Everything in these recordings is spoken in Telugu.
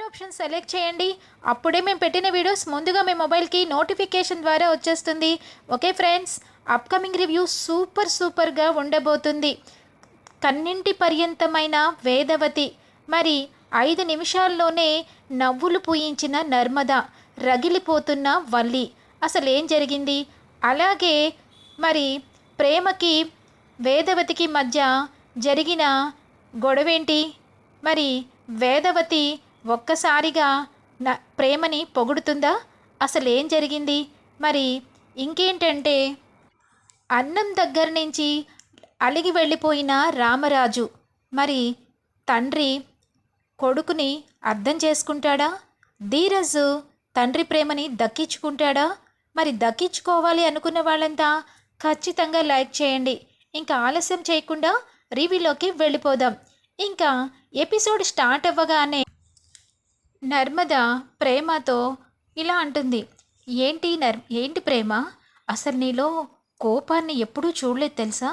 ఆల్ ఆప్షన్ సెలెక్ట్ చేయండి. అప్పుడే మేము పెట్టిన వీడియోస్ ముందుగా మీ మొబైల్కి నోటిఫికేషన్ ద్వారా వచ్చేస్తుంది. Okay friends upcoming review super సూపర్గా ఉండబోతుంది. కన్నింటి పర్యంతమైన వేదవతి. మరి ఐదు నిమిషాల్లోనే నవ్వులు పూయించిన నర్మద రగిలిపోతున్న వల్లి. అసలు ఏం జరిగింది? అలాగే మరి ప్రేమకి వేదవతికి మధ్య జరిగిన గొడవేంటి? మరి వేదవతి ఒక్కసారిగా నా ప్రేమని పొగుడుతుందా? అసలేం జరిగింది? మరి ఇంకేంటంటే అన్నం దగ్గర నుంచి అలిగి వెళ్ళిపోయిన రామరాజు మరి తండ్రి కొడుకుని అర్థం చేసుకుంటాడా? ధీరజు తండ్రి ప్రేమని దక్కించుకుంటాడా? మరి దక్కించుకోవాలి అనుకున్న వాళ్ళంతా ఖచ్చితంగా లైక్ చేయండి. ఇంకా ఆలస్యం చేయకుండా రివ్యూలోకి వెళ్ళిపోదాం. ఇంకా ఎపిసోడ్ స్టార్ట్ అవ్వగానే నర్మద ప్రేమతో ఇలా అంటుంది ఏంటి నర్ ఏంటి ప్రేమ? అసలు నీలో కోపాన్ని ఎప్పుడూ చూడలేదు తెలుసా?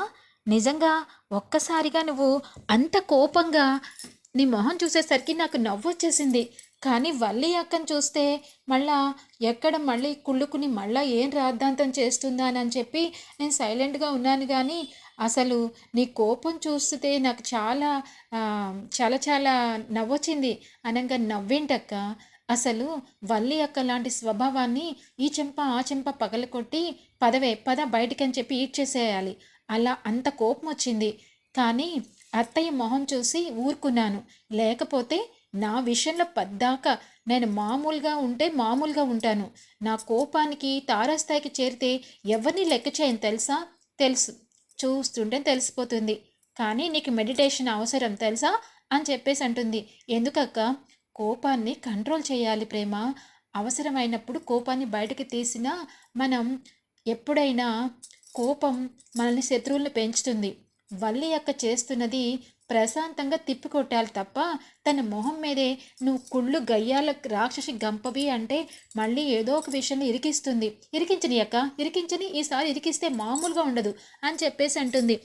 నిజంగా ఒక్కసారిగా నువ్వు అంత కోపంగా నీ మొహం చూసేసరికి నాకు నవ్వు వచ్చేసింది కానీ వల్లి అక్కని చూస్తే మళ్ళా ఎక్కడ మళ్ళీ కుళ్ళుకుని మళ్ళా ఏం రాద్ధాంతం చేస్తుందా అని చెప్పి నేను సైలెంట్గా ఉన్నాను కానీ అసలు నీ కోపం చూస్తే నాకు చాలా చాలా చాలా నవ్వొచ్చింది. అనగా నవ్వేంటక్క అసలు వల్లి అక్క లాంటి స్వభావాన్ని ఈ చెంప ఆ చెంప పగలకొట్టి పదవే పద బయటికని చెప్పి ఈడ్చేసేయాలి. అలా అంత కోపం వచ్చింది కానీ అత్తయ్య మొహం చూసి ఊరుకున్నాను. లేకపోతే నా విషయంలో పద్దాక నేను మామూలుగా ఉంటే మామూలుగా ఉంటాను. నా కోపానికి తారాస్థాయికి చేరితే ఎవరిని లెక్క చేయను తెలుసా? తెలుసు. చూస్తుంటే తెలిసిపోతుంది. కానీ నీకు మెడిటేషన్ అవసరం తెలుసా? అని చెప్పేసి అంటుంది. ఎందుకక్క? కోపాన్ని కంట్రోల్ చేయాలి ప్రేమ. అవసరమైనప్పుడు కోపాన్ని బయటకు తీసినా మనం ఎప్పుడైనా కోపం మనల్ని శత్రువులను పెంచుతుంది. వల్లి యొక్క చేస్తున్నది ప్రశాంతంగా తిప్పికొట్టాలి తప్ప తన మొహం మీదే నువ్వు కుళ్ళు గయ్యాల రాక్షసి గంపవి అంటే మళ్ళీ ఏదో ఒక విషయంలో ఇరికిస్తుంది. ఇరికించని అక్క ఇరికించని ఈసారి ఇరికిస్తే మామూలుగా ఉండదు అని చెప్పేసి అంటుంది.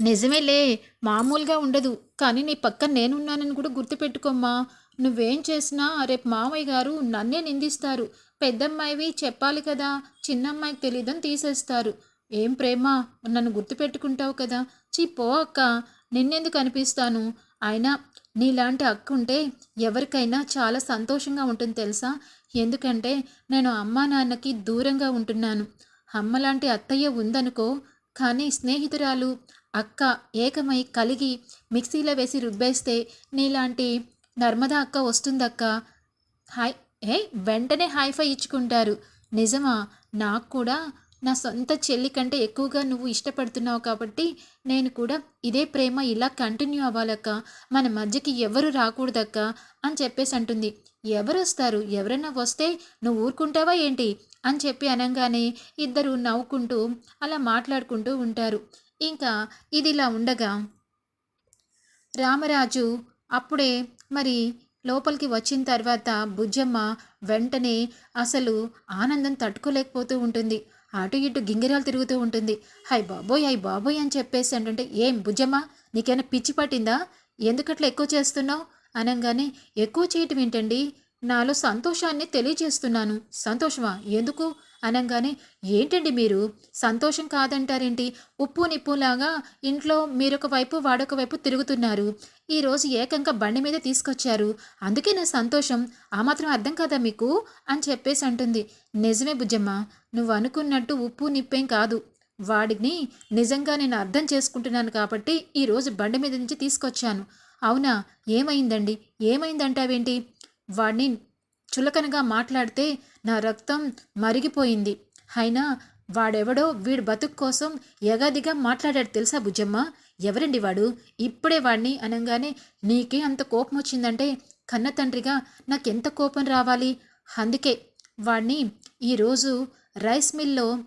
నిజమేలే మామూలుగా ఉండదు. కానీ నీ పక్కన నేనున్నానని కూడా గుర్తుపెట్టుకోమ్మా. నువ్వేం చేసినా రేపు మామయ్య గారు నన్నే నిందిస్తారు. పెద్దమ్మాయివి చెప్పాలి కదా చిన్నమ్మాయికి తెలియదని తీసేస్తారు. ఏం ప్రేమ? నన్ను గుర్తుపెట్టుకుంటావు కదా. చీ పో అక్క నిన్నెందుకు అనిపిస్తాను? అయినా నీలాంటి అక్క ఉంటే ఎవరికైనా చాలా సంతోషంగా ఉంటుంది తెలుసా? ఎందుకంటే నేను అమ్మా నాన్నకి దూరంగా ఉంటున్నాను. అమ్మలాంటి అత్తయ్య ఉందనుకో కానీ స్నేహితురాలు అక్క ఏకమై కలిగి మిక్సీలో వేసి రుబ్బేస్తే నీలాంటి నర్మదా అక్క వస్తుందక్క? హాయ్ ఏ వెంటనే హైఫై ఇచ్చుకుంటారు. నిజమా? నాకు కూడా నా సొంత చెల్లి కంటే ఎక్కువగా నువ్వు ఇష్టపడుతున్నావు కాబట్టి నేను కూడా ఇదే ప్రేమ ఇలా కంటిన్యూ అవ్వాలక్క. మన మధ్యకి ఎవరు రాకూడదక్క అని చెప్పేసి అంటుంది. ఎవరు వస్తారు ఎవరైనా వస్తే నువ్వు ఊరుకుంటావా ఏంటి? అని చెప్పి అనగానే ఇద్దరు నవ్వుకుంటూ అలా మాట్లాడుకుంటూ ఉంటారు. ఇంకా ఇది ఇలా ఉండగా రామరాజు అప్పుడే మరి లోపలికి వచ్చిన తర్వాత బుజ్జమ్మ వెంటనే అసలు ఆనందం తట్టుకోలేకపోతూ ఉంటుంది. అటు ఇటు గింగిరాలు తిరుగుతూ ఉంటుంది. హై బాబోయ్ హై బాబోయ్ అని చెప్పేసి అంటుంటే ఏం భుజమా? నీకేమైనా పిచ్చి పట్టిందా? ఎందుకట్లా ఎక్కువ చేస్తున్నావు? అనగానే ఎక్కువ చేయటం ఏంటండి? నాలో సంతోషాన్ని తెలియజేస్తున్నాను. సంతోషమా? ఎందుకు? అనగానే ఏంటండి మీరు? సంతోషం కాదంటారేంటి? ఉప్పు నిప్పులాగా ఇంట్లో మీరొక వైపు వాడొక వైపు తిరుగుతున్నారు. ఈరోజు ఏకంగా బండి మీద తీసుకొచ్చారు. అందుకే నా సంతోషం. ఆ మాత్రం అర్థం కాదా మీకు? అని చెప్పేసి అంటుంది. నిజమే బుజ్జమ్మ. నువ్వు అనుకున్నట్టు ఉప్పు నిప్పేం కాదు. వాడిని నిజంగా నేను అర్థం చేసుకుంటున్నాను కాబట్టి ఈరోజు బండి మీద నుంచి తీసుకొచ్చాను. అవునా? ఏమైందండి? ఏమైందంటావేంటి? వాడిని చులకనగా మాట్లాడితే నా రక్తం మరిగిపోయింది. అయినా వాడెవడో వీడి బతుకు కోసం ఎగాదిగా మాట్లాడాడు తెలుసా బుజ్జమ్మ? ఎవరండి వాడు? ఇప్పుడే వాడిని అనగానే నీకే అంత కోపం వచ్చిందంటే కన్న తండ్రిగా నాకెంత కోపం రావాలి? అందుకే వాడిని ఈరోజు రైస్ మిల్లో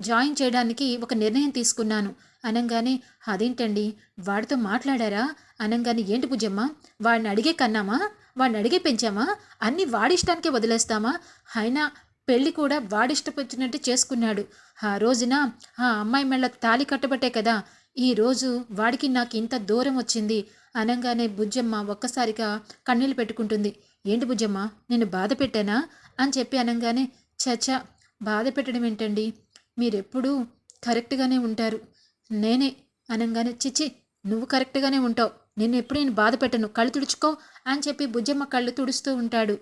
జాయిన్ చేయడానికి ఒక నిర్ణయం తీసుకున్నాను. అనగానే అదేంటండి? వాడితో మాట్లాడారా? అనగానే ఏంటి బుజ్జమ్మ? వాడిని అడిగే కన్నామా? వాడిని అడిగే పెంచామా? అన్నీ వాడిష్టానికే వదిలేస్తామా? అయినా పెళ్ళి కూడా వాడిష్టపచ్చినట్టు చేసుకున్నాడు. ఆ రోజున ఆ అమ్మాయి మెళ్ళ తాళి కట్టబట్టే కదా ఈ రోజు వాడికి నాకు ఇంత దూరం వచ్చింది. అనగానే బుజ్జమ్మ ఒక్కసారిగా కన్నీళ్ళు పెట్టుకుంటుంది. ఏంటి బుజ్జమ్మ నేను బాధ పెట్టానా? అని చెప్పి అనగానే చచా బాధ పెట్టడం ఏంటండి? మీరెప్పుడూ కరెక్ట్గానే ఉంటారు. నేనే. అనగానే చిచి నువ్వు కరెక్ట్గానే ఉంటావు. నేను ఎప్పుడు నేను బాధ పెట్టను. కళ్ళు తుడుచుకో అని చెప్పి బుజ్జమ్మ కళ్ళు తుడుస్తూ ఉంటాడు.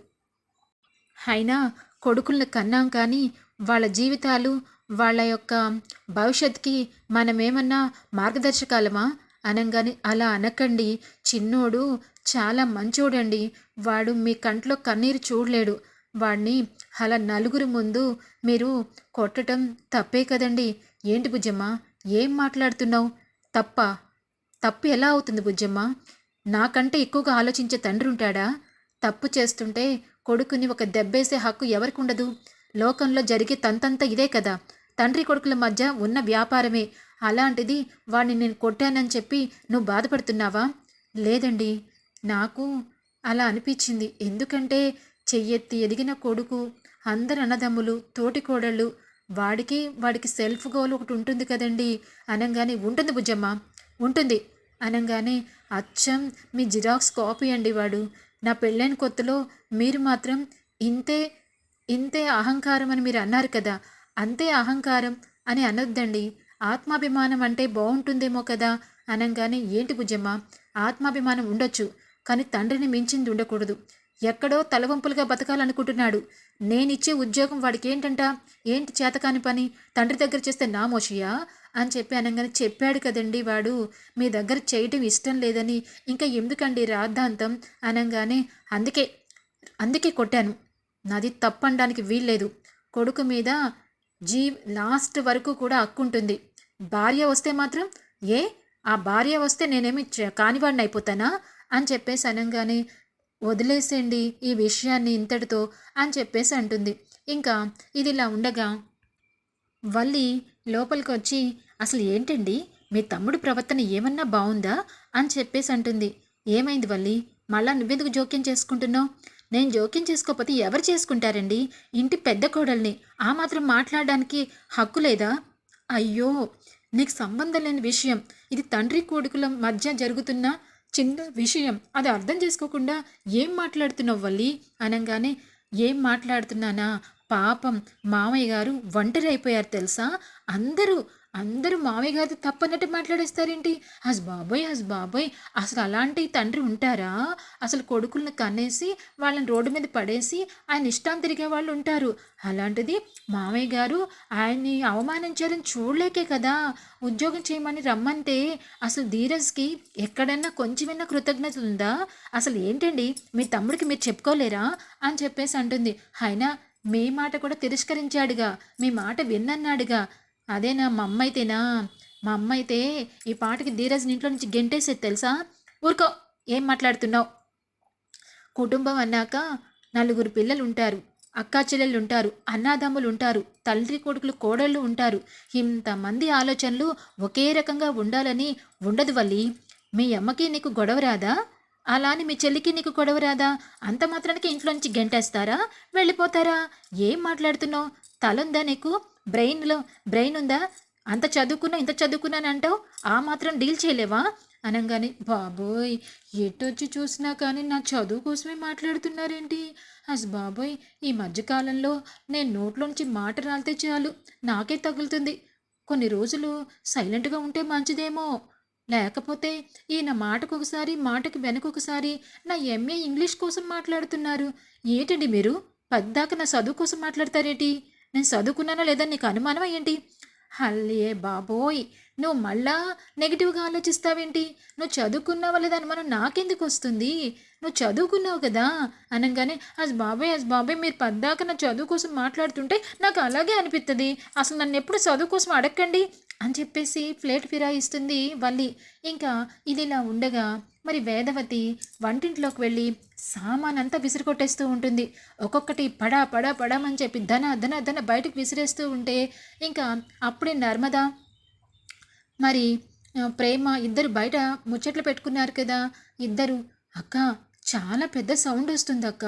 అయినా కొడుకుల్ని కన్నాం కానీ వాళ్ళ జీవితాలు వాళ్ళ యొక్క భవిష్యత్తుకి మనమేమన్నా మార్గదర్శకాలమా? అనగానే అలా అనకండి. చిన్నోడు చాలా మంచోడండి. వాడు మీ కంట్లో కన్నీరు చూడలేడు. వాడిని అలా నలుగురు ముందు మీరు కొట్టడం తప్పే కదండి. ఏంటి బుజ్జమ్మ? ఏం మాట్లాడుతున్నావు? తప్ప తప్పు ఎలా అవుతుంది బుజ్జమ్మ? నాకంటే ఎక్కువగా ఆలోచించే తండ్రి ఉంటాడా? తప్పు చేస్తుంటే కొడుకుని ఒక దెబ్బేసే హక్కు ఎవరికి ఉండదు లోకంలో జరిగే తంతంత ఇదే కదా. తండ్రి కొడుకుల మధ్య ఉన్న వ్యాపారమే. అలాంటిది వాడిని నేను కొట్టానని చెప్పి నువ్వు బాధపడుతున్నావా? లేదండి. నాకు అలా అనిపించింది. ఎందుకంటే చెయ్యెత్తి ఎదిగిన కొడుకు అందరు అన్నదమ్ములు తోటి కోడళ్ళు వాడికి వాడికి సెల్ఫ్ గోల్ ఒకటి ఉంటుంది కదండి. అనగానే ఉంటుంది బుజ్జమ్మ ఉంటుంది. అనగానే అచ్చం మీ జిరాక్స్ కాపీ అండి వాడు. నా పెళ్ళైన కొత్తలో మీరు మాత్రం ఇంతే ఇంతే అహంకారం అని మీరు అన్నారు కదా. అంతే అహంకారం అని అనొద్దండి. ఆత్మాభిమానం అంటే బాగుంటుందేమో కదా? అనగానే ఏంటి బుజ్జమ్మ ఆత్మాభిమానం ఉండొచ్చు కానీ తండ్రిని మించింది ఉండకూడదు. ఎక్కడో తలవంపులుగా బతకాలనుకుంటున్నాడు. నేనిచ్చే ఉద్యోగం వాడికి ఏంటంట ఏంటి చేతకాని పని? తండ్రి దగ్గర చేస్తే నా మోషియా అని చెప్పి అనగానే చెప్పాడు కదండి వాడు. మీ దగ్గర చేయటం ఇష్టం లేదని ఇంకా ఎందుకండి రాద్ధాంతం? అనగానే అందుకే అందుకే కొట్టాను. నాది తప్పనడానికి వీల్లేదు. కొడుకు మీద జీ లాస్ట్ వరకు కూడా హక్కుంటుంది భార్య వస్తే మాత్రం ఏ ఆ భార్య వస్తే నేనేమి కానివాడిని అయిపోతానా? అని చెప్పేసి అనగానే వదిలేసేయండి ఈ విషయాన్ని ఇంతటితో అని చెప్పేసి అంటుంది. ఇంకా ఇది ఇలా ఉండగా వల్లి లోపలికి వచ్చి అసలు ఏంటండి? మీ తమ్ముడు ప్రవర్తన ఏమన్నా బాగుందా? అని చెప్పేసి అంటుంది. ఏమైంది వల్లి? మళ్ళా నువ్వెందుకు జోక్యం చేసుకుంటున్నావు? నేను జోక్యం చేసుకోకపోతే ఎవరు చేసుకుంటారండి? ఇంటి పెద్ద కోడల్ని. ఆ మాత్రం మాట్లాడడానికి హక్కు లేదా? అయ్యో! నీకు సంబంధం లేని విషయం. ఇది తండ్రి కొడుకుల మధ్య జరుగుతున్న చిన్న విషయం. అది అర్థం చేసుకోకుండా ఏం మాట్లాడుతున్నావు వల్లి? అనగానే ఏం మాట్లాడుతున్నానా? పాపం మామయ్య గారు ఒంటరి అయిపోయారు తెలుసా? అందరూ అందరూ మామయ్య గారితో తప్పన్నట్టు మాట్లాడేస్తారేంటి? హస్ బాబోయ్ హస్ బాబోయ్ అసలు అలాంటి తండ్రి ఉంటారా? అసలు కొడుకులను కనేసి వాళ్ళని రోడ్డు మీద పడేసి ఆయన ఇష్టం తిరిగే వాళ్ళు ఉంటారు. అలాంటిది మామయ్య గారు ఆయన్ని అవమానించారని చూడలేకే కదా? ఉద్యోగం చేయమని రమ్మంటే అసలు ధీరజ్కి ఎక్కడన్నా కొంచెమైనా కృతజ్ఞత ఉందా? అసలు ఏంటండి? మీ తమ్ముడికి మీరు చెప్పుకోలేరా? అని చెప్పేసి అంటుంది. అయినా మీ మాట కూడా తిరస్కరించాడుగా. మీ మాట విన్నన్నాడుగా. అదేనా మా అమ్మ అయితేనా మా అమ్మ అయితే ఈ పాటకి ధీరజ్ని ఇంట్లో నుంచి గెంటేసేది తెలుసా? ఊరుకో ఏం మాట్లాడుతున్నావు? కుటుంబం అన్నాక నలుగురు పిల్లలు ఉంటారు అక్కా చెల్లెళ్ళు ఉంటారు అన్నాదమ్ములు ఉంటారు తల్లి కొడుకులు కోడళ్ళు ఉంటారు. ఇంతమంది ఆలోచనలు ఒకే రకంగా ఉండాలని ఉండదు వల్లి. మీ అమ్మకి నీకు గొడవ రాదా? అలా అని మీ చెల్లికి నీకు గొడవ రాదా? అంత మాత్రానికి ఇంట్లో నుంచి గెంటేస్తారా? వెళ్ళిపోతారా? ఏం మాట్లాడుతున్నావు? తలుందా నీకు? బ్రెయిన్లో బ్రెయిన్ ఉందా? అంత చదువుకున్నా ఇంత చదువుకున్నాను అంటావు? ఆ మాత్రం డీల్ చేయలేవా? అనగానే బాబోయ్ ఎటొచ్చి చూసినా కానీ నా చదువు కోసమే మాట్లాడుతున్నారేంటి? అస్ బాబోయ్ ఈ మధ్యకాలంలో నేను నోట్లోంచి మాట రాలితే చాలు నాకే తగులుతుంది. కొన్ని రోజులు సైలెంట్గా ఉంటే మంచిదేమో. లేకపోతే ఈయన మాటకు ఒకసారి మాటకి వెనకొకసారి నా ఎంఏ ఇంగ్లీష్ కోసం మాట్లాడుతున్నారు. ఏంటండి మీరు? పద్దాక నా చదువు కోసం మాట్లాడతారేంటి? నేను చదువుకున్నానో లేదా నీకు అనుమానం ఏంటి? హల్లే బాబోయ్! నువ్వు మళ్ళా నెగిటివ్గా ఆలోచిస్తావేంటి? నువ్వు చదువుకున్నావా లేదా అనుమానం నాకెందుకు వస్తుంది? నువ్వు చదువుకున్నావు కదా! అనగానే అస్ బాబాయ్ అస్ బాబాయ్ మీరు పద్దాక నా చదువు కోసం మాట్లాడుతుంటే నాకు అలాగే అనిపిస్తుంది అసలు నన్ను ఎప్పుడు చదువు కోసం అడగండి అని చెప్పేసి ప్లేట్ ఫిరాయిస్తుంది వల్లి. ఇంకా ఇది ఇలా ఉండగా మరి వేదవతి వంటింట్లోకి వెళ్ళి సామానంతా విసిరికొట్టేస్తూ ఉంటుంది. ఒక్కొక్కటి పడా పడా పడామని చెప్పి ధన ధన ధన బయటకు విసిరేస్తూ ఉంటే ఇంకా అప్పుడే నర్మదా మరి ప్రేమ ఇద్దరు బయట ముచ్చట్లు పెట్టుకున్నారు కదా. ఇద్దరు అక్క చాలా పెద్ద సౌండ్ వస్తుంది అక్క.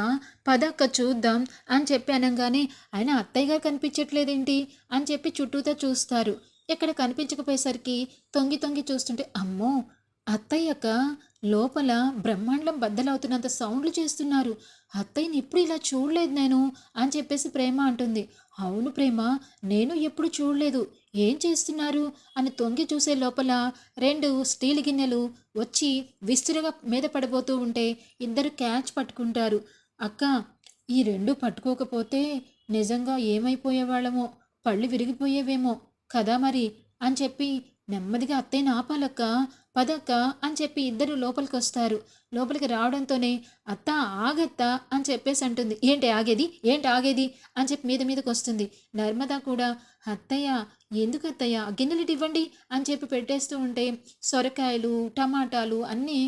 పదక్క చూద్దాం అని చెప్పి అనగానే ఆయన అత్తయ్య గారు కనిపించట్లేదేంటి? అని చెప్పి చుట్టూతో చూస్తారు. ఇక్కడ కనిపించకపోయేసరికి తొంగి తొంగి చూస్తుంటే అమ్మో అత్తయ్య అక్క లోపల బ్రహ్మాండం బద్దలవుతున్నంత సౌండ్లు చేస్తున్నారు. అత్తయ్యని ఎప్పుడు ఇలా చూడలేదు నేను అని చెప్పేసి ప్రేమ అంటుంది. అవును ప్రేమ నేను ఎప్పుడు చూడలేదు. ఏం చేస్తున్నారు? అని తొంగి చూసే లోపల రెండు స్టీల్ గిన్నెలు వచ్చి విస్తురుగా మీద పడిపోతూ ఉంటే ఇద్దరు క్యాచ్ పట్టుకుంటారు. అక్క ఈ రెండు పట్టుకోకపోతే నిజంగా ఏమైపోయేవాళ్ళమో పళ్ళు విరిగిపోయేవేమో కదా మరి అని చెప్పి నెమ్మదిగా అత్తయ్యని ఆపాలక్క. పదక్క అని చెప్పి ఇద్దరు లోపలికి వస్తారు లోపలికి రావడంతోనే అత్త ఆగత్త అని చెప్పేసి అంటుంది. ఏంటి ఆగేది? ఏంటి ఆగేది? అని చెప్పి మీద మీదకి వస్తుంది నర్మదా కూడా అత్తయ్య ఎందుకు అత్తయ్య? గిన్నెలటి గిన్నెలు ఇవ్వండి అని చెప్పి పెట్టేస్తూ ఉంటే సొరకాయలు టమాటాలు అన్నీ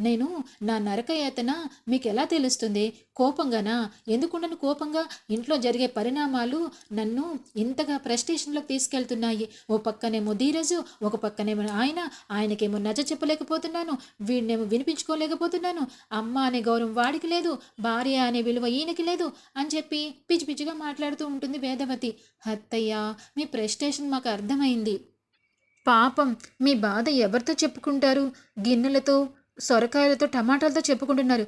నేను నా నరకయాతన మీకు ఎలా తెలుస్తుంది? కోపంగానా? ఎందుకుండను కోపంగా? ఇంట్లో జరిగే పరిణామాలు నన్ను ఇంతగా ప్రెస్టేషన్లోకి తీసుకెళ్తున్నాయి. ఓ పక్కనేమో ధీరజు ఒక పక్కనేమో ఆయన. ఆయనకేమో నజ చెప్పలేకపోతున్నాను. వీడినేమో వినిపించుకోలేకపోతున్నాను. అమ్మ అనే గౌరవం వాడికి లేదు. భార్య అనే విలువ ఈయనకి లేదు అని చెప్పి పిచ్చి పిచ్చిగా మాట్లాడుతూ ఉంటుంది వేదవతి. అత్తయ్య మీ ప్రెస్టేషన్ మాకు అర్థమైంది. పాపం మీ బాధ ఎవరితో చెప్పుకుంటారు? గిన్నెలతో సొరకాయలతో టమాటాలతో చెప్పుకుంటున్నారు.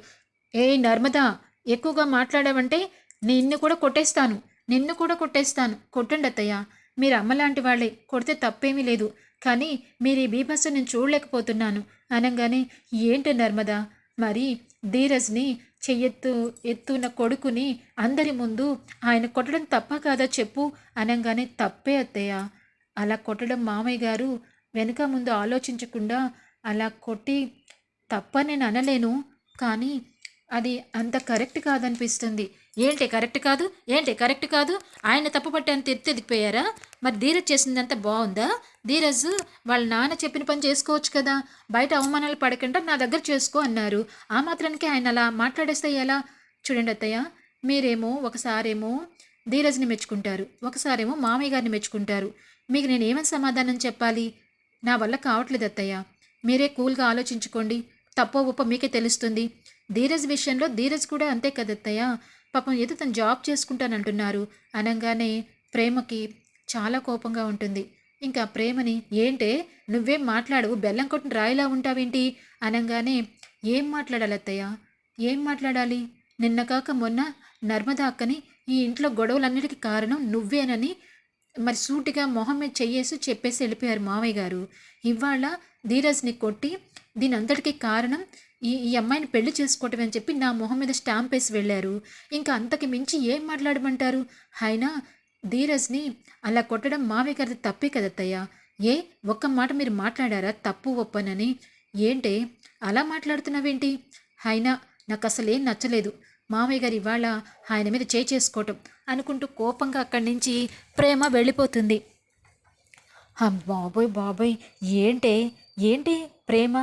ఏ నర్మదా ఎక్కువగా మాట్లాడావంటే నిన్ను కూడా కొట్టేస్తాను నిన్ను కూడా కొట్టేస్తాను. కొట్టండి అత్తయ్య. మీరు అమ్మలాంటి వాళ్ళే కొడితే తప్పేమీ లేదు. కానీ మీరు ఈ బీభత్సం నేను చూడలేకపోతున్నాను. అనగానే ఏంటి నర్మదా? మరి ధీరజ్ని చెయ్యెత్తు ఎత్తున్న కొడుకుని అందరి ముందు ఆయన కొట్టడం తప్ప కాదా చెప్పు? అనగానే తప్పే అత్తయ్య. అలా కొట్టడం మామయ్య గారు వెనుక ముందు ఆలోచించకుండా అలా కొట్టి తప్ప నేను అనలేను కానీ అది అంత కరెక్ట్ కాదనిపిస్తుంది. ఏంటి కరెక్ట్ కాదు? ఏంటి కరెక్ట్ కాదు? ఆయన తప్పు పట్టి అంత ఎత్తెదిగిపోయారా మరి ధీరజ్ చేసిందంతా బాగుందా? ధీరజ్ వాళ్ళ నాన్న చెప్పిన పని చేసుకోవచ్చు కదా. బయట అవమానాలు పడకుండా నా దగ్గర చేసుకో అన్నారు. ఆ మాత్రానికి ఆయన అలా మాట్లాడేస్తే ఎలా? చూడండి అత్తయ్య మీరేమో ఒకసారేమో ధీరజ్ని మెచ్చుకుంటారు ఒకసారేమో మామయ్య గారిని మెచ్చుకుంటారు. మీకు నేను ఏమని సమాధానం చెప్పాలి? నా వల్ల కావట్లేదు అత్తయ్య. మీరే కూల్గా ఆలోచించుకోండి. తప్పో ఉప్ప మీకే తెలుస్తుంది. ధీరజ్ విషయంలో ధీరజ్ కూడా అంతే కదత్తయ్య పాపం ఏదో తను జాబ్ చేసుకుంటానంటున్నారు. అనగానే ప్రేమకి చాలా కోపంగా ఉంటుంది. ఇంకా ప్రేమని ఏంటే? నువ్వేం మాట్లాడవు. బెల్లం కొట్టిన రాయిలా ఉంటావేంటి? అనగానే ఏం మాట్లాడాలి అత్తయ్య? ఏం మాట్లాడాలి? నిన్న కాక మొన్న నర్మదా అక్కని ఈ ఇంట్లో గొడవలన్నిటికీ కారణం నువ్వేనని మరి సూటిగా మొహం మీద చెయ్యేసి చెప్పేసి వెళ్ళిపోయారు మావయ్య గారు. ఇవాళ ధీరజ్ని కొట్టి దీని అంతటికీ కారణం ఈ ఈ అమ్మాయిని పెళ్ళి చేసుకోవటం అని చెప్పి నా మొహం మీద స్టాంప్ వేసి వెళ్ళారు. ఇంకా అంతకి మించి ఏం మాట్లాడమంటారు? అయినా ధీరజ్ని అలా కొట్టడం మావే కదా తప్పే కదత్తయ్య ఏ ఒక్క మాట మీరు మాట్లాడారా? తప్పు ఒప్పనని. ఏంటే అలా మాట్లాడుతున్నావేంటి? అయినా నాకు అసలేం నచ్చలేదు. మామయ్య గారు ఇవాళ ఆయన మీద చేయి చేసుకోవటం అనుకుంటూ కోపంగా అక్కడి నుంచి ప్రేమ వెళ్ళిపోతుంది. బాబోయ్ బాబోయ్. ఏంటే ఏంటి ప్రేమ?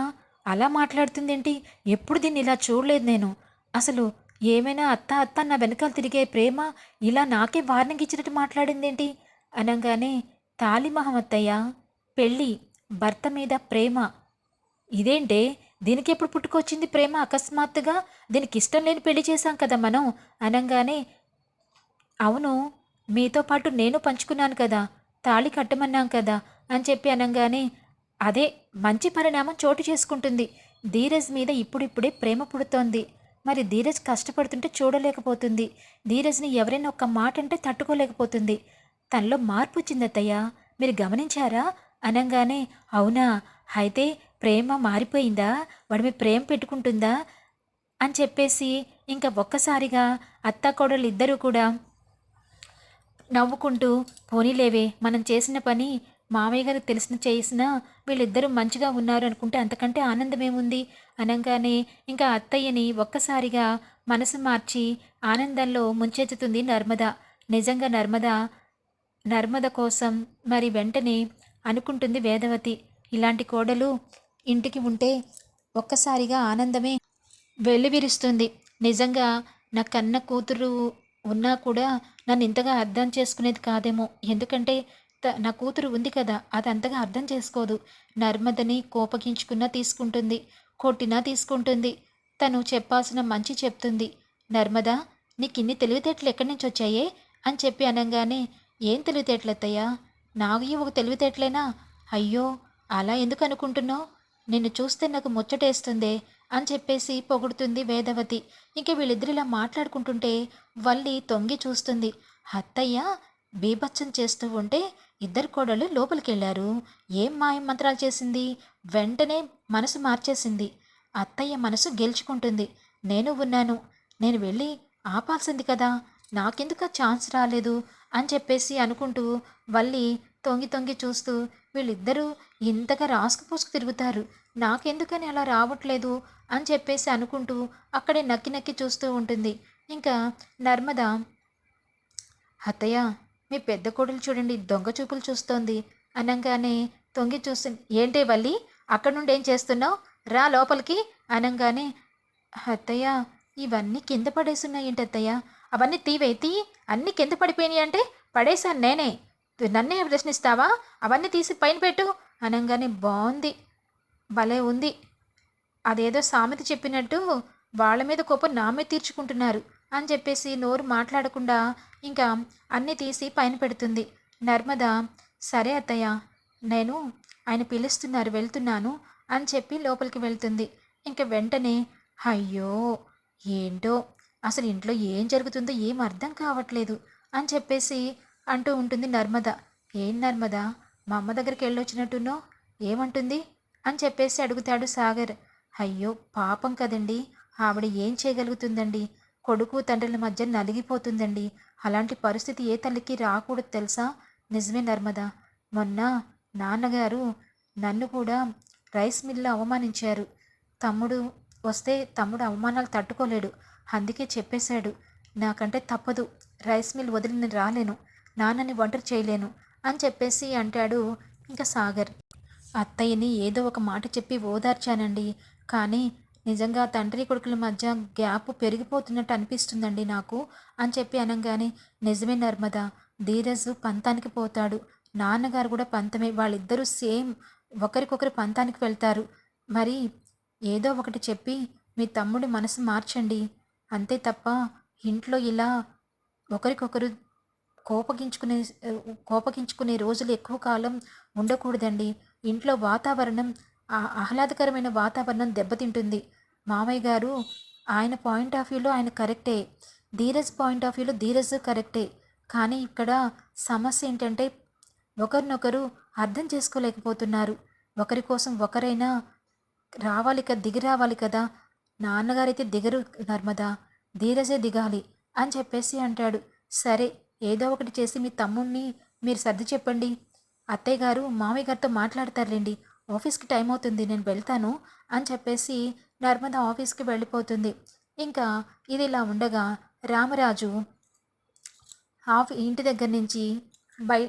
అలా మాట్లాడుతుందేంటి? ఎప్పుడు దీన్ని ఇలా చూడలేదు నేను. అసలు ఏమైనా అత్త అత్త నా వెనకాల తిరిగే ప్రేమ ఇలా నాకే వార్నింగ్ ఇచ్చినట్టు మాట్లాడిందేంటి? అనగానే తాలి మహమ్మత్తయ్య పెళ్ళి భర్త మీద ప్రేమ. ఇదేంటే దీనికి ఎప్పుడు పుట్టుకొచ్చింది ప్రేమ అకస్మాత్తుగా? దీనికి ఇష్టం లేని పెళ్ళి చేశాం కదా మనం? అనగానే అవును మీతో పాటు నేను పంచుకున్నాను కదా తాళి కట్టమన్నాం కదా అని చెప్పి అనగానే అదే మంచి పరిణామం చోటు చేసుకుంటుంది. ధీరజ్ మీద ఇప్పుడిప్పుడే ప్రేమ పుడుతోంది. మరి ధీరజ్ కష్టపడుతుంటే చూడలేకపోతుంది. ధీరజ్ని ఎవరైనా ఒక్క మాట అంటే తట్టుకోలేకపోతుంది. తనలో మార్పు వచ్చింది అత్తయ్య. మీరు గమనించారా? అనగానే అవునా? అయితే ప్రేమ మారిపోయిందా? వాడి మీ ప్రేమ పెట్టుకుంటుందా? అని చెప్పేసి ఇంకా ఒక్కసారిగా అత్త కోడలు ఇద్దరూ కూడా నవ్వుకుంటూ పోనీలేవే మనం చేసిన పని మామయ్య గారికి తెలిసిన చేసినా వీళ్ళిద్దరూ మంచిగా ఉన్నారు అనుకుంటే అంతకంటే ఆనందమేముంది? అనగానే ఇంకా అత్తయ్యని ఒక్కసారిగా మనసు మార్చి ఆనందంలో ముంచెత్తుతుంది నర్మద. నిజంగా నర్మద నర్మద కోసం మరి వెంటనే అనుకుంటుంది వేదవతి. ఇలాంటి కోడలు ఇంటికి ఉంటే ఒక్కసారిగా ఆనందమే వెల్లివిరుస్తుంది. నిజంగా నా కన్న కూతురు ఉన్నా కూడా నన్ను ఇంతగా అర్థం చేసుకునేది కాదేమో. ఎందుకంటే నా కూతురు ఉంది కదా అది అంతగా అర్థం చేసుకోదు. నర్మదని కోపగించుకున్నా తీసుకుంటుంది కొట్టినా తీసుకుంటుంది. తను చెప్పాల్సిన మంచి చెప్తుంది. నర్మదా నీకు ఇన్ని తెలివితేటలు ఎక్కడి నుంచి వచ్చాయే? అని చెప్పి అనగానే ఏం తెలివితేటలు అత్తయ్యా నాకు ఒక తెలివితేటలేనా? అయ్యో అలా ఎందుకు అనుకుంటున్నావు? నిన్ను చూస్తే నాకు ముచ్చటేస్తుందే? అని చెప్పేసి పొగుడుతుంది వేదవతి. ఇంక వీళ్ళిద్దరిలా మాట్లాడుకుంటుంటే వల్లి తొంగి చూస్తుంది. అత్తయ్య బీభత్సం చేస్తూ ఉంటే ఇద్దరు కోడళ్ళు లోపలికి వెళ్ళారు ఏం మాయం మంత్రాలు చేసింది? వెంటనే మనసు మార్చేసింది. అత్తయ్య మనసు గెలుచుకుంటుంది. నేను ఉన్నాను. నేను వెళ్ళి ఆపాల్సింది కదా. నాకెందుకు ఛాన్స్ రాలేదు? అని చెప్పేసి అనుకుంటూ వల్లి తొంగి తొంగి చూస్తూ వీళ్ళిద్దరూ ఇంతగా రాసుకుపోసుకు తిరుగుతారు. నాకెందుకని అలా రావట్లేదు? అని చెప్పేసి అనుకుంటూ అక్కడే నక్కి నక్కి చూస్తూ ఉంటుంది. ఇంకా నర్మద అత్తయ్య మీ పెద్ద కొడులు చూడండి దొంగ చూపులు చూస్తోంది. అనగానే తొంగి చూసి ఏంటే వల్లి అక్కడ నుండి ఏం చేస్తున్నావు? రా లోపలికి. అనగానే అత్తయ్య ఇవన్నీ కింద పడేసున్నాయేంటి ఏంటి అత్తయ్య అవన్నీ తీవేతి అన్నీ కింద పడిపోయినాయి అంటే పడేశాను నేనే. నన్నే ప్రశ్నిస్తావా? అవన్నీ తీసి పైన పెట్టు. అనగానే బాగుంది భలే ఉంది. అదేదో సామెత చెప్పినట్టు వాళ్ళ మీద కోపం నా మీద తీర్చుకుంటున్నారు. అని చెప్పేసి నోరు మాట్లాడకుండా ఇంకా అన్నీ తీసి పైన పెడుతుంది. నర్మద సరే అత్తయ్య నేను ఆయన పిలుస్తున్నారు వెళ్తున్నాను అని చెప్పి లోపలికి వెళ్తుంది. ఇంకా వెంటనే అయ్యో ఏంటో అసలు ఇంట్లో ఏం జరుగుతుందో ఏం అర్థం కావట్లేదు అని చెప్పేసి అంటూ ఉంటుంది నర్మద. ఏం నర్మద మా అమ్మ దగ్గరికి వెళ్ళొచ్చినట్టునో ఏమంటుంది? అని చెప్పేసి అడుగుతాడు సాగర్. అయ్యో పాపం కదండి ఆవిడ ఏం చేయగలుగుతుందండి? కొడుకు తండ్రుల మధ్య నలిగిపోతుందండి. అలాంటి పరిస్థితి ఏ తల్లికి రాకూడదు తెలుసా? నిజమే నర్మద. మొన్న నాన్నగారు నన్ను కూడా రైస్ మిల్లో అవమానించారు. తమ్ముడు వస్తే తమ్ముడు అవమానాలు తట్టుకోలేడు. అందుకే చెప్పేశాడు నాకంటే తప్పదు. రైస్ మిల్ వదిలి నేను రాలేను. నాన్నని ఒంటరి చేయలేను. అని చెప్పేసి అంటాడు ఇంకా సాగర్. అత్తయ్యని ఏదో ఒక మాట చెప్పి ఓదార్చానండి. కానీ నిజంగా తండ్రి కొడుకుల మధ్య గ్యాప్ పెరిగిపోతున్నట్టు అనిపిస్తుందండి నాకు అని చెప్పి అనగానే నిజమే నర్మద ధీరజ్ పంతానికి పోతాడు. నాన్నగారు కూడా పంతమే వాళ్ళిద్దరూ సేమ్ ఒకరికొకరు పంతానికి వెళ్తారు. మరి ఏదో ఒకటి చెప్పి మీ తమ్ముడి మనసు మార్చండి. అంతే తప్ప ఇంట్లో ఇలా ఒకరికొకరు కోపగించుకునే కోపగించుకునే రోజులు ఎక్కువ కాలం ఉండకూడదండి. ఇంట్లో వాతావరణం ఆ ఆహ్లాదకరమైన వాతావరణం దెబ్బతింటుంది. మామయ్య గారు ఆయన పాయింట్ ఆఫ్ వ్యూలో ఆయన కరెక్టే. ధీరజ్ పాయింట్ ఆఫ్ వ్యూలో ధీరజ్ కరెక్టే. కానీ ఇక్కడ సమస్య ఏంటంటే ఒకరినొకరు అర్థం చేసుకోలేకపోతున్నారు. ఒకరి కోసం ఒకరైనా రావాలి కదా దిగి రావాలి కదా. నాన్నగారైతే దిగరు నర్మదా ధీరజే దిగాలి అని చెప్పేసి అంటాడు. సరే ఏదో ఒకటి చేసి మీ తమ్ముణ్ణి మీరు సర్ది చెప్పండి. అత్తయ్య గారు మామయ్య గారితో మాట్లాడతారులేండి. ఆఫీస్కి టైం అవుతుంది నేను వెళ్తాను అని చెప్పేసి నర్మద ఆఫీస్కి వెళ్ళిపోతుంది. ఇంకా ఇది ఇలా ఉండగా రామరాజు ఆఫ్ ఇంటి దగ్గర నుంచి బయ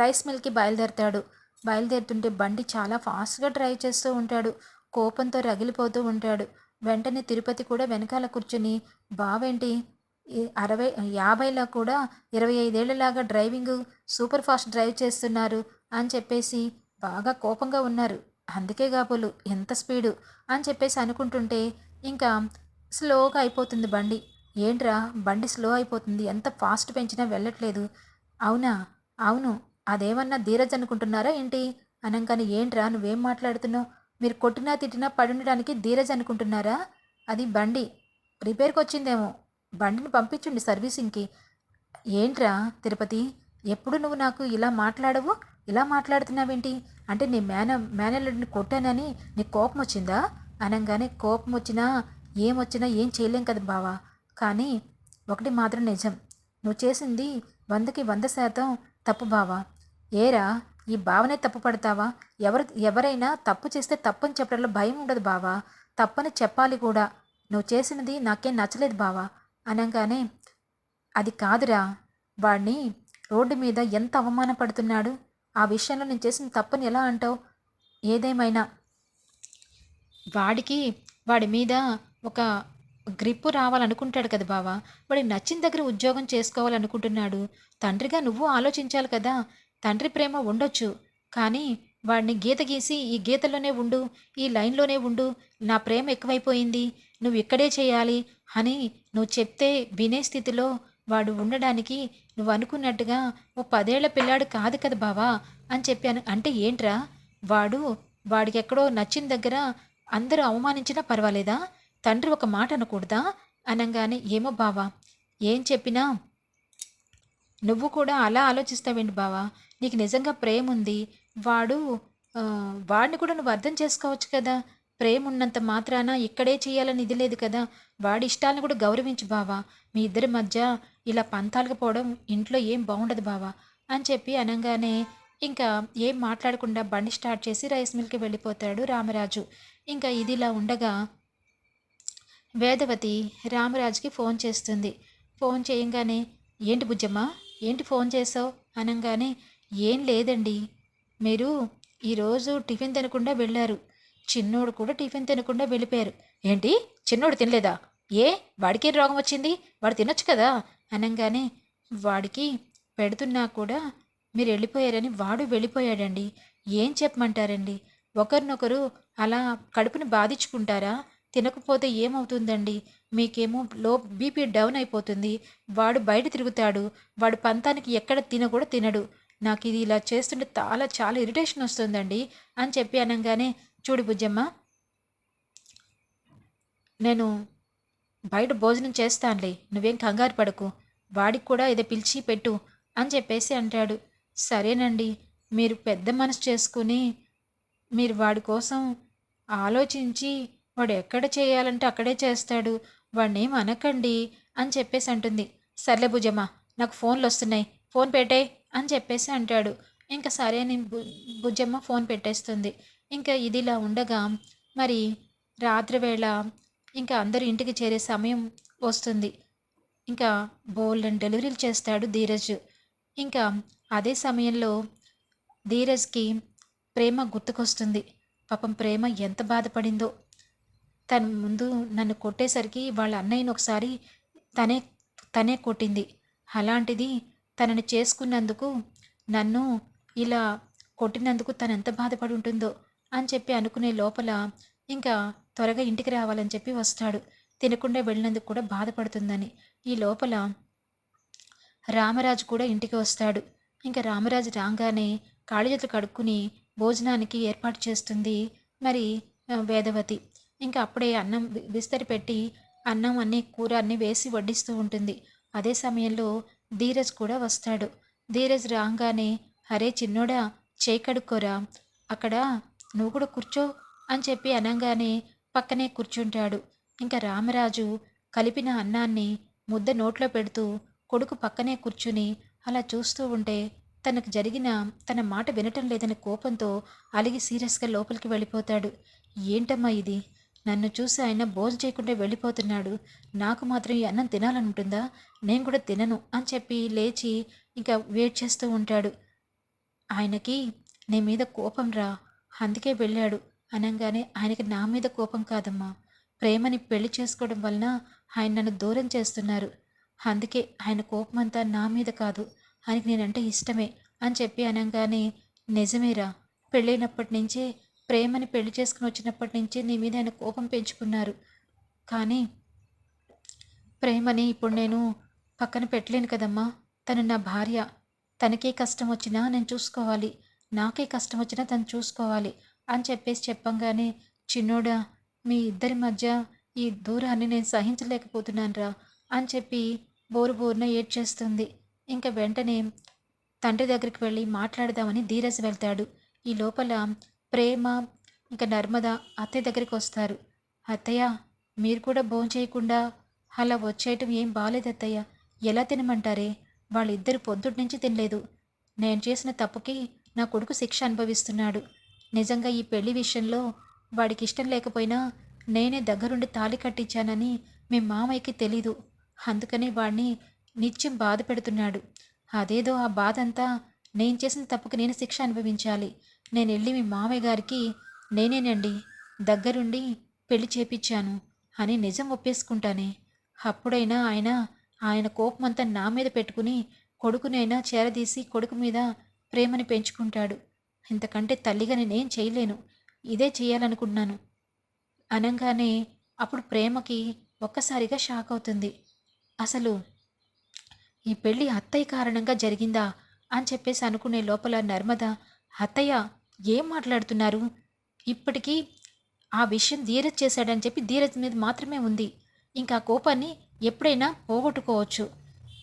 రైస్ మిల్కి బయలుదేరతాడు. బయలుదేరుతుంటే బండి చాలా ఫాస్ట్గా డ్రైవ్ చేస్తూ ఉంటాడు. కోపంతో రగిలిపోతూ ఉంటాడు. వెంటనే తిరుపతి కూడా వెనకాల కూర్చుని బావేంటి? అరవై యాభైలో కూడా ఇరవై ఐదేళ్ళలాగా డ్రైవింగ్ సూపర్ ఫాస్ట్ డ్రైవ్ చేస్తున్నారు అని చెప్పేసి బాగా కోపంగా ఉన్నారు. అందుకే కాబోలు ఎంత స్పీడు అని చెప్పేసి అనుకుంటుంటే ఇంకా స్లోగా అయిపోతుంది బండి. ఏంట్రా బండి స్లో అయిపోతుంది. ఎంత ఫాస్ట్ పెంచినా వెళ్ళట్లేదు. అవునా? అవును. అదేమన్నా ధీరజ్ అనుకుంటున్నారా ఏంటి? అనగానే ఏంట్రా నువ్వేం మాట్లాడుతున్నావు? మీరు కొట్టినా తిట్టినా పడుండడానికి ధీరజ్ అనుకుంటున్నారా? అది బండి. రిపేర్కి వచ్చిందేమో. బండిని పంపించండి సర్వీసింగ్కి. ఏంట్రా తిరుపతి ఎప్పుడు నువ్వు నాకు ఇలా మాట్లాడవు? ఇలా మాట్లాడుతున్నావేంటి? అంటే నీ మేన మేనల్లుడిని కొట్టానని నీకు కోపం వచ్చిందా? అనగానే కోపం వచ్చినా ఏమొచ్చినా ఏం చేయలేం కదా బావా. కానీ ఒకటి మాత్రం నిజం. నువ్వు చేసింది వందకి వంద శాతం తప్పు బావా. ఏరా ఈ భావనే తప్పు పడతావా? ఎవరు ఎవరైనా తప్పు చేస్తే తప్పని చెప్పడంలో భయం ఉండదు బావా. తప్పని చెప్పాలి కూడా. నువ్వు చేసినది నాకేం నచ్చలేదు బావా. అనగానే అది కాదురా. వాడిని రోడ్డు మీద ఎంత అవమానపడుతున్నాడు? ఆ విషయంలో నేను చేసిన తప్పని ఎలా అంటావు? ఏదేమైనా? వాడికి వాడి మీద ఒక గ్రిప్పు రావాలనుకుంటాడు కదా బావా. వాడికి నచ్చిన దగ్గర ఉద్యోగం చేసుకోవాలనుకుంటున్నాడు. తండ్రిగా నువ్వు ఆలోచించాలి కదా. తండ్రి ప్రేమ ఉండొచ్చు. కానీ వాడిని గీత గీసి ఈ గీతలోనే ఉండు ఈ లైన్లోనే ఉండు. నా ప్రేమ ఎక్కువైపోయింది. నువ్వు ఇక్కడే చేయాలి అని నువ్వు చెప్తే వినే స్థితిలో వాడు ఉండడానికి నువ్వు అనుకున్నట్టుగా ఓ పదేళ్ళ పిల్లాడు కాదు కదా బావా అని చెప్పాను. అంటే ఏంట్రా? వాడు వాడికి ఎక్కడో నచ్చిన దగ్గర అందరూ అవమానించినా పర్వాలేదా? తండ్రి ఒక మాట అనకూడదా? అనగానే ఏమో బావా ఏం చెప్పినా నువ్వు కూడా అలా ఆలోచిస్తావేంటి బావా? నీకు నిజంగా ప్రేమ ఉంది వాడు వాడిని కూడా నువ్వు అర్థం చేసుకోవచ్చు కదా? ప్రేమ ఉన్నంత మాత్రాన ఇక్కడే చేయాలని ఇది లేదు కదా. వాడి ఇష్టాలను కూడా గౌరవించు బావా. మీ ఇద్దరి మధ్య ఇలా పంతాలకు పోవడం ఇంట్లో ఏం బాగుండదు బావా అని చెప్పి అనగానే ఇంకా ఏం మాట్లాడకుండా బండి స్టార్ట్ చేసి రైస్ మిల్కి వెళ్ళిపోతాడు రామరాజు. ఇంకా ఇదిలా ఉండగా వేదవతి రామరాజుకి ఫోన్ చేస్తుంది. ఫోన్ చేయంగానే ఏంటి బుజ్జమ్మ? ఏంటి ఫోన్ చేసావు? అనగానే ఏం లేదండి. మీరు ఈరోజు టిఫిన్ తినకుండా వెళ్ళారు. చిన్నోడు కూడా టిఫిన్ తినకుండా వెళ్ళిపోయారు. ఏంటి? చిన్నోడు తినలేదా? ఏ? వాడికి రోగం వచ్చింది? వాడు తినొచ్చు కదా? అనగానే వాడికి పెడుతున్నా కూడా మీరు వెళ్ళిపోయారని వాడు వెళ్ళిపోయాడండి. ఏం చెప్పమంటారండి? ఒకరినొకరు అలా కడుపుని బాధించుకుంటారా? తినకపోతే ఏమవుతుందండి? మీకేమో లో బీపీ డౌన్ అయిపోతుంది. వాడు బయట తిరుగుతాడు. వాడు పంతానికి ఎక్కడ తిన కూడా తినడు. నాకు ఇది ఇలా చేస్తుంటే చాలా చాలా ఇరిటేషన్ వస్తుందండి అని చెప్పి అనగానే చూడు బుజ్జమ్మ నేను బయట భోజనం చేస్తానులే నువ్వేం కంగారు పడకు వాడికి కూడా ఏదో పిలిచి పెట్టు అని చెప్పేసి అంటాడు. సరేనండి మీరు పెద్ద మనసు చేసుకుని మీరు వాడి కోసం ఆలోచించి వాడు ఎక్కడ చేయాలంటే అక్కడే చేస్తాడు వాడిని అనకండి అని చెప్పేసి అంటుంది. సర్లే భుజమ్మ నాకు ఫోన్లు వస్తున్నాయి ఫోన్ పెట్టే అని చెప్పేసి అంటాడు. ఇంకా సరే అని బు- బుజ్జమ్మ ఫోన్ పెట్టేస్తుంది. ఇంకా ఇదిలా ఉండగా మరి రాత్రి వేళ ఇంకా అందరూ ఇంటికి చేరే సమయం వస్తుంది. ఇంకా బోల్డెన్ డెలివరీలు చేస్తాడు ధీరజ్. ఇంకా అదే సమయంలో ధీరజ్కి ప్రేమ గుర్తుకొస్తుంది. పాపం ప్రేమ ఎంత బాధపడిందో. తను ముందు నన్ను కొట్టేసరికి వాళ్ళ అన్నయ్యని ఒకసారి తనే తనే కొట్టింది. అలాంటిది తనని చేసుకున్నందుకు నన్ను ఇలా కొట్టినందుకు తను ఎంత బాధపడి ఉంటుందో అని చెప్పి అనుకునే లోపల ఇంకా త్వరగా ఇంటికి రావాలని చెప్పి వస్తాడు. తినకుండా వెళ్ళినందుకు కూడా బాధపడుతుందని. ఈ లోపల రామరాజు కూడా ఇంటికి వస్తాడు. ఇంకా రామరాజు రాగానే కాళ్ళు చేతులు కడుక్కుని భోజనానికి ఏర్పాటు చేస్తుంది మరి వేదవతి. ఇంకా అప్పుడే అన్నం విస్తరి పెట్టి అన్నం అన్ని కూర అన్ని వేసి వడ్డిస్తూ ఉంటుంది. అదే సమయంలో ధీరజ్ కూడా వస్తాడు. ధీరజ్ రాగానే అరే చిన్నోడా చేయి కడుక్కోరా. అక్కడ నువ్వు కూడా కూర్చో అని చెప్పి అనగానే పక్కనే కూర్చుంటాడు. ఇంకా రామరాజు కలిపిన అన్నాన్ని ముద్ద నోట్లో పెడుతూ కొడుకు పక్కనే కూర్చుని అలా చూస్తూ ఉంటే తనకు జరిగిన తన మాట వినటం లేదని కోపంతో అలిగి సీరియస్గా లోపలికి వెళ్ళిపోతాడు. ఏంటమ్మా ఇది? నన్ను చూసి ఆయన భోజనం చేయకుండా వెళ్ళిపోతున్నాడు. నాకు మాత్రం ఈ అన్నం తినాలని ఉంటుందా నేను కూడా తినను అని చెప్పి లేచి ఇంకా వెయిట్ చేస్తూ ఉంటాడు. ఆయనకి నీ మీద కోపం రా. అందుకే వెళ్ళాడు. అనగానే ఆయనకి నా మీద కోపం కాదమ్మా. ప్రేమని పెళ్ళి చేసుకోవడం వలన ఆయన నన్ను దూరం చేస్తున్నారు. అందుకే ఆయన కోపం అంతా నా మీద కాదు. ఆయనకి నేనంటే ఇష్టమే అని చెప్పి అనగానే నిజమేరా. పెళ్ళైనప్పటి నుంచే ప్రేమని పెళ్ళి చేసుకుని వచ్చినప్పటి నుంచే నీ మీద ఆయన కోపం పెంచుకున్నారు. కానీ ప్రేమని ఇప్పుడు నేను పక్కన పెట్టలేను కదమ్మా. తను నా భార్య. తనకే కష్టం వచ్చినా నేను చూసుకోవాలి. నాకే కష్టం వచ్చినా తను చూసుకోవాలి అని చెప్పేసి చెప్పంగానే చిన్నోడా మీ ఇద్దరి మధ్య ఈ దూరాన్ని నేను సహించలేకపోతున్నాను రా అని చెప్పి బోరు బోరున ఏడ్చేస్తుంది. ఇంకా వెంటనే తండ్రి దగ్గరికి వెళ్ళి మాట్లాడదామని ధీరజ్ వెళ్తాడు. ఈ లోపల ప్రేమ ఇంకా నర్మద అత్తయ్య దగ్గరికి వస్తారు. అత్తయ్య మీరు కూడా భోంచేయకుండా అలా వచ్చేయటం ఏం బాగాలేదు అత్తయ్య ఎలా తినమంటారే? వాళ్ళిద్దరు పొద్దుటి నుంచి తినలేదు. నేను చేసిన తప్పుకి నా కొడుకు శిక్ష అనుభవిస్తున్నాడు. నిజంగా ఈ పెళ్ళి విషయంలో వాడికి ఇష్టం లేకపోయినా నేనే దగ్గరుండి తాళి కట్టించానని మీ మామయ్యకి తెలీదు. అందుకని వాడిని నిత్యం బాధ పెడుతున్నాడు. అదేదో ఆ బాధ అంతా నేను చేసిన తప్పుకి నేను శిక్ష అనుభవించాలి. నేను వెళ్ళి మీ మామయ్య గారికి నేనేనండి దగ్గరుండి పెళ్ళి చేపించాను అని నిజం ఒప్పేసుకుంటానే. అప్పుడైనా ఆయన ఆయన కోపమంతా నా మీద పెట్టుకుని కొడుకునైనా చేరదీసి కొడుకు మీద ప్రేమని పెంచుకుంటాడు. ఇంతకంటే తల్లిగా నేనేం చేయలేను. ఇదే చేయాలనుకున్నాను అనగానే అప్పుడు ప్రేమకి ఒక్కసారిగా షాక్ అవుతుంది. అసలు ఈ పెళ్ళి అత్తయ్య కారణంగా జరిగిందా అని చెప్పేసి అనుకునే లోపల నర్మద అత్తయ్య ఏం మాట్లాడుతున్నారు? ఇప్పటికీ ఆ విషయం ధీరజ్ చేశాడని చెప్పి ధీరజ్ మీద మాత్రమే ఉంది. ఇంకా కోపాన్ని ఎప్పుడైనా పోగొట్టుకోవచ్చు.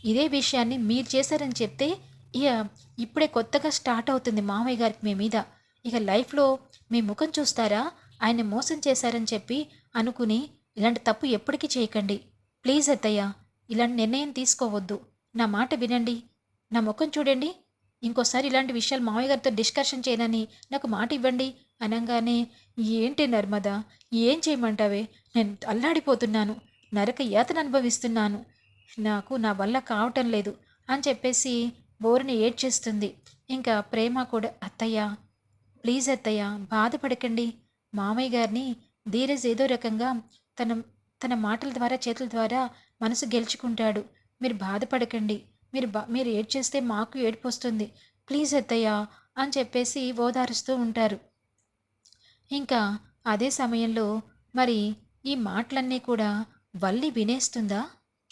ఇదే విషయాన్ని మీరు చేశారని చెప్తే ఇక ఇప్పుడే కొత్తగా స్టార్ట్ అవుతుంది మామయ్య గారికి మీ మీద. ఇక లైఫ్లో మీ ముఖం చూస్తారా? ఆయన మోసం చేశారని చెప్పి అనుకుని ఇలాంటి తప్పు ఎప్పటికీ చేయకండి. ప్లీజ్ అత్తయ్య ఇలాంటి నిర్ణయం తీసుకోవద్దు. నా మాట వినండి. నా ముఖం చూడండి. ఇంకోసారి ఇలాంటి విషయాలు మామయ్య గారితో డిస్కషన్ చేయనని నాకు మాట ఇవ్వండి. అనగానే ఏంటి నర్మదా? ఏం చేయమంటావే? నేను అల్లాడిపోతున్నాను. నరక యాతను అనుభవిస్తున్నాను. నాకు నా వల్ల కావటం లేదు అని చెప్పేసి బోరుని ఏడ్చేస్తుంది. ఇంకా ప్రేమ కూడా అత్తయ్య ప్లీజ్ అత్తయ్య బాధపడకండి. మామయ్య గారిని ధీరజ్ ఏదో రకంగా తన తన మాటల ద్వారా చేతుల ద్వారా మనసు గెలుచుకుంటాడు. మీరు బాధపడకండి. మీరు బా మీరు ఏడ్చేస్తే మాకు ఏడుపు వస్తుంది. ప్లీజ్ అత్తయ్య అని చెప్పేసి ఓదారుస్తూ ఉంటారు. ఇంకా అదే సమయంలో మరి ఈ మాటలన్నీ కూడా వల్లి వినేస్తుందా?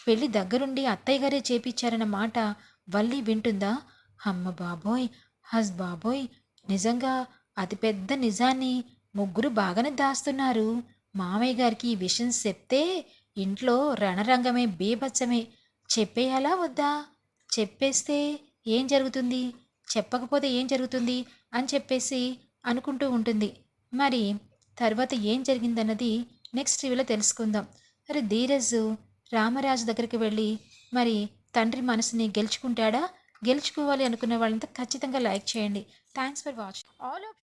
పెళ్ళి దగ్గరుండి అత్తయ్య గారే చేపించారన్న మాట వల్లి వింటుందా? అమ్మ బాబోయ్ హస్ బాబోయ్ నిజంగా అతిపెద్ద నిజాన్ని ముగ్గురు బాగానే దాస్తున్నారు. మామయ్య గారికి ఈ విషయం చెప్తే ఇంట్లో రణరంగమే బీభత్సమే. చెప్పేయాలా వద్దా? చెప్పేస్తే ఏం జరుగుతుంది? చెప్పకపోతే ఏం జరుగుతుంది? అని చెప్పేసి అనుకుంటూ ఉంటుంది. మరి తర్వాత ఏం జరిగిందన్నది నెక్స్ట్ రివ్యూలో తెలుసుకుందాం. మరి ధీరజ్ రామరాజు దగ్గరికి వెళ్ళి మరి తండ్రి మనసుని గెలుచుకుంటాడా? గెలుచుకోవాలి అనుకున్న వాళ్ళంతా ఖచ్చితంగా లైక్ చేయండి. Thanks for watch all